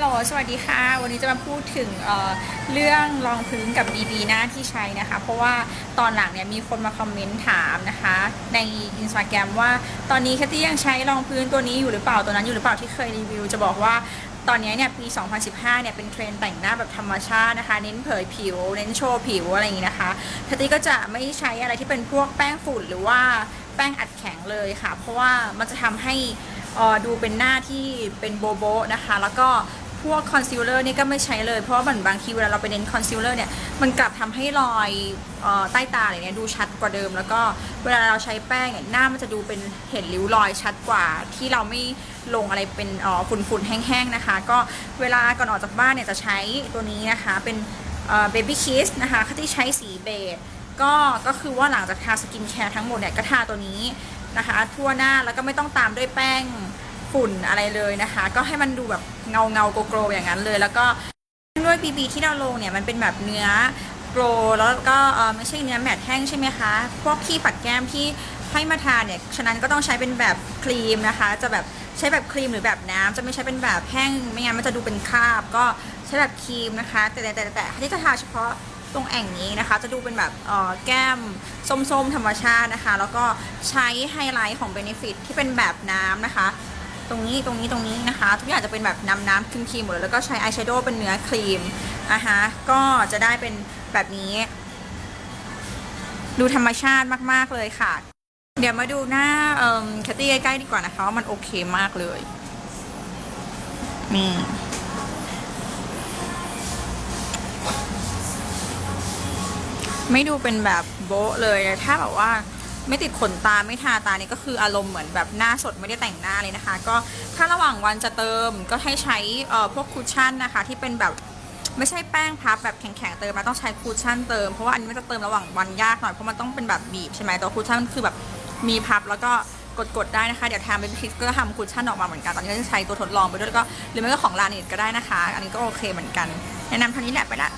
โหลสวัสดีค่ะ วันนี้จะมาพูดถึงเเรื่องรองพื้นกับ BB หน้าที่ใช้นะคะ เพราะว่าตอนหลังเนี่ยมีคนมาคอมเมนต์ถามนะคะ ใน Instagram ว่าตอนนี้แคทตี้ยังใช้รองพื้นตัวนี้อยู่หรือเปล่าตัวนั้นอยู่หรือเปล่าที่เคยรีวิว จะบอกว่าตอนนี้เนี่ยปี 2015 เนี่ยเป็นเทรนด์แต่งหน้าแบบธรรมชาตินะคะ เน้นเผยผิว เน้นโชว์ผิวอะไรอย่างนี้นะคะแคทตี้ก็จะไม่ใช้อะไรที่เป็นพวกแป้งฝุ่นหรือว่าแป้งอัดแข็งเลยค่ะ เพราะว่ามันจะทำให้ดูเป็นหน้าที่เป็นโบโบนะคะ แล้วก็ พวกคอนซีลเลอร์นี่ก็ไม่ใช้เลย เพราะว่าเหมือนบางทีเวลาเราไปเน้นคอนซีลเลอร์เนี่ย มันกลับทำให้รอยออใต้ตาอะไรเนี่ยดูชัดกว่าเดิม แล้วก็เวลาเราใช้แป้งเนี่ยหน้ามันจะดูเป็นเห็นริ้วรอยชัดกว่า ที่เราไม่ลงอะไรเป็นฝุ่นๆแห้งๆนะคะ ก็เวลาก่อนออกจากบ้านเนี่ยจะใช้ตัวนี้นะคะเป็นเบบี้คิสนะคะที่ใช้สีเบจก็ก็คือว่าหลังจากทาสกินแคร์ทั้งหมดเนี่ยก็ทาตัวนี้นะคะทั่วหน้าแล้วก็ไม่ต้องตามด้วยแป้งฝุ่นอะไรเลยนะคะ ก็ให้มันดูแบบ เงาเงาโกโกรอย่างนั้นเลย แล้วก็ด้วยบีบีที่เราลงเนี่ยมันเป็นแบบเนื้อโกรแล้วก็ไม่ใช่เนื้อแมตต์แห้งใช่ไหมคะพวกที่ปัดแก้มที่ให้มาทาเนี่ยฉะนั้นก็ต้องใช้เป็นแบบครีมนะคะ จะแบบใช้แบบครีมหรือแบบน้ำจะไม่ใช้เป็นแบบแห้งไม่งั้นมันจะดูเป็นคราบ ก็ใช้แบบครีมนะคะ แต่แต่แต่แต่ที่จะทาเฉพาะตรงแอ่งนี้นะคะ จะดูเป็นแบบแก้มส้มๆ ธรรมชาตินะคะ แล้วก็ใช้ไฮไลท์ของ Benefit ที่เป็นแบบน้ำนะคะ ตรงนี้ตรงนี้ตรงนี้นะคะ ทุกอย่างจะเป็นแบบน้ำน้ำครีมครีมหมดเลยแล้วก็ใช้อายแชโดว์เป็นเนื้อครีมนะคะก็จะได้เป็นแบบนี้ ดูธรรมชาติมาก ๆ เลยค่ะ เดี๋ยวมาดูหน้าแคตตี้ใกล้ๆดีกว่านะคะว่ามันโอเคมากเลยนี่ไม่ดูเป็นแบบโบ๊ะเลยถ้าแบบว่า ไม่ติดขนตาไม่ทาตานี่ก็คืออารมณ์เหมือนแบบหน้าสดไม่ได้แต่งหน้าเลยนะคะ ก็ถ้าระหว่างวันจะเติมก็ให้ใช้พวกคุชชั่นนะคะ ที่เป็นแบบไม่ใช่แป้งพับแบบแข็งๆเติมมาต้องใช้คุชชั่นเติมเพราะว่าอันนี้มันจะเติมระหว่างวันยากหน่อยเพราะมันต้องเป็นแบบบีบใช่ไหมตัวคุชชั่นมันคือแบบมีพับแล้วก็กดๆได้นะคะ เดี๋ยวทำเป็นคลิปก็ทำคุชชั่นออกมาเหมือนกันตอนนี้ก็จะใช้ตัวทดลองไปด้วยแล้วก็หรือไม่ก็ของลาเนตก็ได้นะคะ อันนี้ก็โอเคเหมือนกัน แนะนำเท่านี้แหละไปละ